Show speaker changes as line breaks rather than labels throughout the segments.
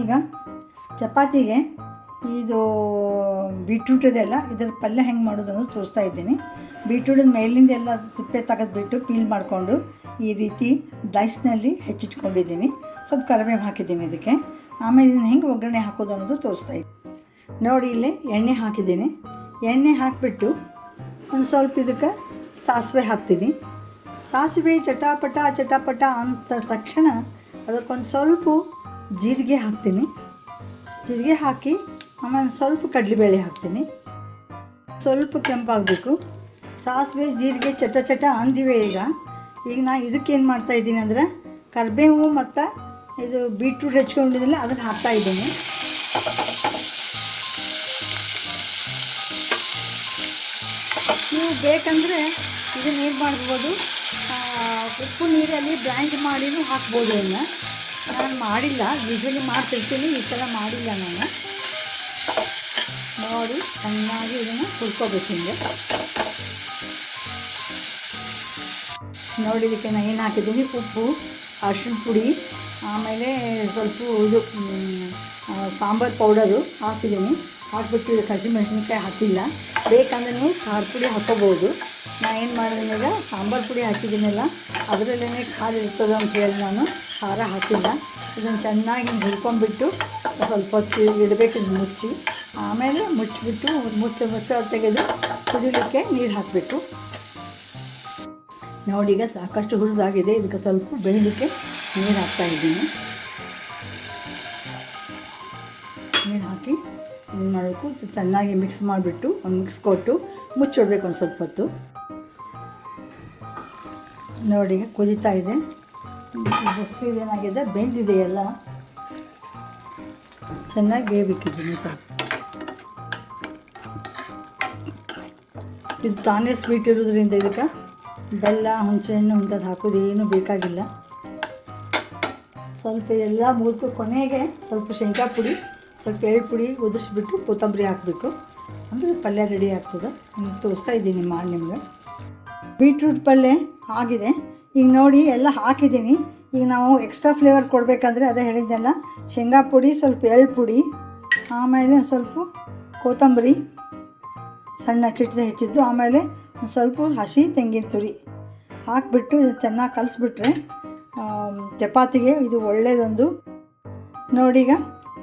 ಈಗ ಚಪಾತಿಗೆ ಇದು ಬೀಟ್ರೂಟ್ ಇದೆಲ್ಲ ಇದರ ಪಲ್ಯ ಹೆಂಗೆ ಮಾಡೋದು ಅನ್ನೋದು ತೋರಿಸ್ತಾ ಇದ್ದೀನಿ. ಬೀಟ್ರೂಟಿನ ಮೇಲಿಂದ ಎಲ್ಲ ಸಿಪ್ಪೆ ತೆಗೆದ್ಬಿಟ್ಟು ಪೀಲ್ ಮಾಡಿಕೊಂಡು ಈ ರೀತಿ ಡೈಸ್ನಲ್ಲಿ ಹೆಚ್ಚಿಟ್ಕೊಂಡಿದ್ದೀನಿ. ಸ್ವಲ್ಪ ಕರಿಬೇವು ಹಾಕಿದ್ದೀನಿ ಇದಕ್ಕೆ. ಆಮೇಲೆ ಇದನ್ನು ಹೆಂಗೆ ಒಗ್ಗರಣೆ ಹಾಕೋದು ಅನ್ನೋದು ತೋರಿಸ್ತಾ ಇದ್ದೀನಿ. ನೋಡಿ ಇಲ್ಲಿ ಎಣ್ಣೆ ಹಾಕಿದ್ದೀನಿ. ಎಣ್ಣೆ ಹಾಕಿಬಿಟ್ಟು ಒಂದು ಸ್ವಲ್ಪ ಇದಕ್ಕೆ ಸಾಸಿವೆ ಹಾಕ್ತೀನಿ. ಸಾಸಿವೆ ಚಟಾಪಟ ಚಟಾಪಟ ಅಂತ ತಕ್ಷಣ ಅದಕ್ಕೊಂದು ಸ್ವಲ್ಪ ಜೀರಿಗೆ ಹಾಕ್ತೀನಿ. ಜೀರಿಗೆ ಹಾಕಿ ಆಮೇಲೆ ಸ್ವಲ್ಪ ಕಡಲೆಬೇಳೆ ಹಾಕ್ತೀನಿ. ಸ್ವಲ್ಪ ಕೆಂಪಾಗಬೇಕು. ಸಾಸಿವೆ, ಜೀರಿಗೆ, ಚಟ ಚಟ ಅಂದಿವೆ ಈಗ. ಈಗ ನಾ ಇದಕ್ಕೇನು ಮಾಡ್ತಾ ಇದ್ದೀನಿ ಅಂದರೆ ಕರಿಬೇವು ಮತ್ತು ಇದು ಬೀಟ್ರೂಟ್ ಹೆಚ್ಕೊಂಡಿದ್ದಿಲ್ಲ, ಅದನ್ನು ಹಾಕ್ತಾ ಇದ್ದೀನಿ. ನೀವು ಬೇಕಂದರೆ ಇದನ್ನು ಏನು ಮಾಡ್ಬೋದು ಉಪ್ಪು ನೀರಲ್ಲಿ ಬ್ಲ್ಯಾಂಡ್ ಮಾಡಿನೂ ಹಾಕ್ಬೋದು ಇದನ್ನು. ನಾನು ಮಾಡಿಲ್ಲ ಯೂಶ್ವಲಿ ಮಾಡ್ತಿರ್ತೀನಿ, ಈ ಸಲ ಮಾಡಿಲ್ಲ ನಾನು. ನೋಡಿ, ಚೆನ್ನಾಗಿ ಇದನ್ನು ಹುರ್ಕೋಬೇಕು ಹಿಂಗೆ. ನೋಡಿ, ಇದಕ್ಕೆ ನಾನು ಏನು ಹಾಕಿದ್ದೀನಿ? ಉಪ್ಪು ಅರ್ಶಿನ ಪುಡಿ, ಆಮೇಲೆ ಸ್ವಲ್ಪ ಇದು ಸಾಂಬಾರು ಪೌಡರು ಹಾಕಿದ್ದೀನಿ. ಹಾಕ್ಬಿಟ್ಟು ಕಸಿ ಮೆಣಸಿನ್ಕಾಯಿ ಹಾಕಿಲ್ಲ. ಬೇಕಂದ್ರೆ ಖಾರ ಪುಡಿ ಹಾಕೋಬೋದು ನಾನು ಏನು ಮಾಡಿದ್ರೆ ಸಾಂಬಾರು ಪುಡಿ ಹಾಕಿದ್ದೀನಲ್ಲ ಅದರಲ್ಲೇ ಖಾರ ಇರ್ತದೆ ಅಂತ ಹೇಳಿ ನಾನು ಖಾರ ಹಾಕಿಲ್ಲ. ಇದನ್ನು ಚೆನ್ನಾಗಿ ಹುರ್ಕೊಂಡ್ಬಿಟ್ಟು ಸ್ವಲ್ಪ ಹೊತ್ತು ಇಡಬೇಕು ಮುಚ್ಚಿ. ಆಮೇಲೆ ಮುಚ್ಚಿಬಿಟ್ಟು ಮುಚ್ಚ ಮುಚ್ಚ ತೆಗೆದು ಕುದಿಲಿಕ್ಕೆ ನೀರು ಹಾಕಬೇಕು. ನೋಡಿ, ಈಗ ಸಾಕಷ್ಟು ಹುರಿದಾಗಿದೆ. ಇದಕ್ಕೆ ಸ್ವಲ್ಪ ಬೆಳಿಲಿಕ್ಕೆ ನೀರು ಹಾಕ್ತಾ ಇದ್ದೀನಿ. ನೀರು ಹಾಕಿ ಏನು ಮಾಡಬೇಕು. ಚೆನ್ನಾಗಿ ಮಿಕ್ಸ್ ಮಾಡಿಬಿಟ್ಟು, ಒಂದು ಮಿಕ್ಸ್ ಕೊಟ್ಟು ಮುಚ್ಚಿಡ್ಬೇಕು ಒಂದು ಸ್ವಲ್ಪ ಹೊತ್ತು. ನೋಡಿ ಕುದೀತಾ ಇದೆ. ಬಸ್ಸು ಇದೇನಾಗಿದೆ? ಬೆಂದಿದೆ ಎಲ್ಲ ಚೆನ್ನಾಗಿ ಬೇಯಬೇಕಿದ್ದೀನಿ ಸ್ವಲ್ಪ. ಇದು ತಾನೇ ಸ್ವೀಟ್ ಇರೋದ್ರಿಂದ ಇದಕ್ಕೆ ಬೆಲ್ಲ, ಹುಣಸೆಹಣ್ಣು ಇಂಥದ್ದು ಹಾಕೋದು ಏನೂ ಬೇಕಾಗಿಲ್ಲ. ಸ್ವಲ್ಪ ಎಲ್ಲ ಮುಗಿದ್ಕೊಂಡು ಕೊನೆಗೆ ಸ್ವಲ್ಪ ಶೇಂಗಾ ಪುಡಿ. ಸ್ವಲ್ಪ ಎಳ್ಳು ಪುಡಿ ಉದುರಿಸ್ಬಿಟ್ಟು ಕೊತ್ತಂಬರಿ ಹಾಕಬೇಕು. ಅಂದರೆ ಪಲ್ಯ ರೆಡಿ ಆಗ್ತದೆ. ನಿಮ್ಗೆ ತೋರಿಸ್ತಾ ಇದ್ದೀನಿ ಮಾಡಿ ನಿಮ್ಗೆ. ಬೀಟ್ರೂಟ್ ಪಲ್ಯ ಆಗಿದೆ. ಈಗ ನೋಡಿ, ಎಲ್ಲ ಹಾಕಿದ್ದೀನಿ. ಈಗ ನಾವು ಎಕ್ಸ್ಟ್ರಾ ಫ್ಲೇವರ್ ಕೊಡಬೇಕಂದ್ರೆ ಅದೇ ಹೇಳಿದ್ದೆಲ್ಲ. ಶೇಂಗಾ ಪುಡಿ, ಸ್ವಲ್ಪ ಎಳ್ಳು ಪುಡಿ, ಆಮೇಲೆ ಸ್ವಲ್ಪ ಕೊತ್ತಂಬರಿ, ಸಣ್ಣ ಚಿಟ್ಟ ಹೆಚ್ಚಿದ್ದು, ಆಮೇಲೆ ಒಂದು ಸ್ವಲ್ಪ ಹಸಿ ತೆಂಗಿನ ತುರಿ ಹಾಕಿಬಿಟ್ಟು ಇದು ಚೆನ್ನಾಗಿ ಕಲಿಸ್ಬಿಟ್ರೆ ಚಪಾತಿಗೆ ಇದು ಒಳ್ಳೆಯದೊಂದು ನೋಡಿಗ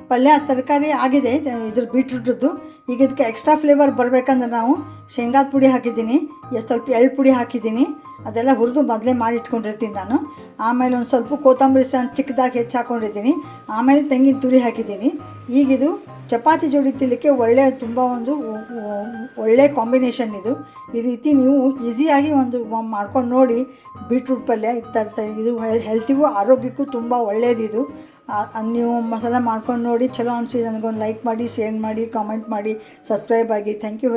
ಪಲ್ಯ ತರಕಾರಿ ಆಗಿದೆ ಇದು- ಇದ್ರ ಬೀಟ್ರೂಟದ್ದು ಈಗ ಇದಕ್ಕೆ ಎಕ್ಸ್ಟ್ರಾ ಫ್ಲೇವರ್ ಬರಬೇಕಂದ್ರೆ ನಾವು ಶೇಂಗಾದ ಪುಡಿ ಹಾಕಿದ್ದೀನಿ ಸ್ವಲ್ಪ ಎಳ್ಳು ಪುಡಿ ಹಾಕಿದ್ದೀನಿ, ಅದೆಲ್ಲ ಹುರಿದು ಮೊದಲೇ ಮಾಡಿ ಇಟ್ಕೊಂಡಿರ್ತೀನಿ ನಾನು. ಆಮೇಲೆ ಒಂದು ಸ್ವಲ್ಪ ಕೊತ್ತಂಬರಿ ಸಣ್ಣ ಚಿಕ್ಕದಾಗಿ ಹೆಚ್ಚು ಹಾಕ್ಕೊಂಡಿದ್ದೀನಿ ಆಮೇಲೆ ತೆಂಗಿನ ತುರಿ ಹಾಕಿದ್ದೀನಿ. ಈಗಿದು ಚಪಾತಿ ಜೋಡಿ ತಿನ್ನಲಿಕ್ಕೆ ಒಳ್ಳೆಯ ತುಂಬ ಒಂದು ಒಳ್ಳೆ ಕಾಂಬಿನೇಷನ್ ಇದು. ಈ ರೀತಿ ನೀವು ಈಸಿಯಾಗಿ ಒಂದು ಮಾಡ್ಕೊಂಡು ನೋಡಿ ಬೀಟ್ರೂಟ್ ಪಲ್ಯ ತರ್ತಾ ಇದು ಹೆಲ್ತಿಗೂ ಆರೋಗ್ಯಕ್ಕೂ ತುಂಬ ಒಳ್ಳೆಯದು ಇದು ಆ- ಆ ನೀವು ಮಸಾಲ ಮಾಡ್ಕೊಂಡು ನೋಡಿ, ಚಲೋ ಅನಿಸಿ ನನಗೊಂದು ಲೈಕ್ ಮಾಡಿ ಶೇರ್ ಮಾಡಿ ಕಾಮೆಂಟ್ ಮಾಡಿ ಸಬ್ಸ್ಕ್ರೈಬ್ ಆಗಿ. Thank you